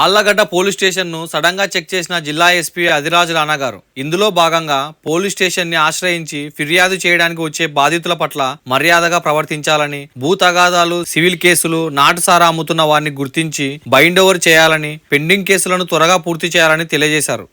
Allagadda police స్టేషన్ను సడన్గా check చేసిన జిల్లా ఎస్పీ అధిరాజ్ రాణా గారు. ఇందులో భాగంగా పోలీస్ స్టేషన్ని ఆశ్రయించి ఫిర్యాదు చేయడానికి వచ్చే బాధితుల పట్ల మర్యాదగా ప్రవర్తించాలని భూ తగాదాలు సివిల్ కేసులు నాటుసారా అమ్ముతున్న వారిని గుర్తించి బైండ్ ఓవర్ చేయాలని పెండింగ్ కేసులను త్వరగా పూర్తి చేయాలని తెలియజేశారు.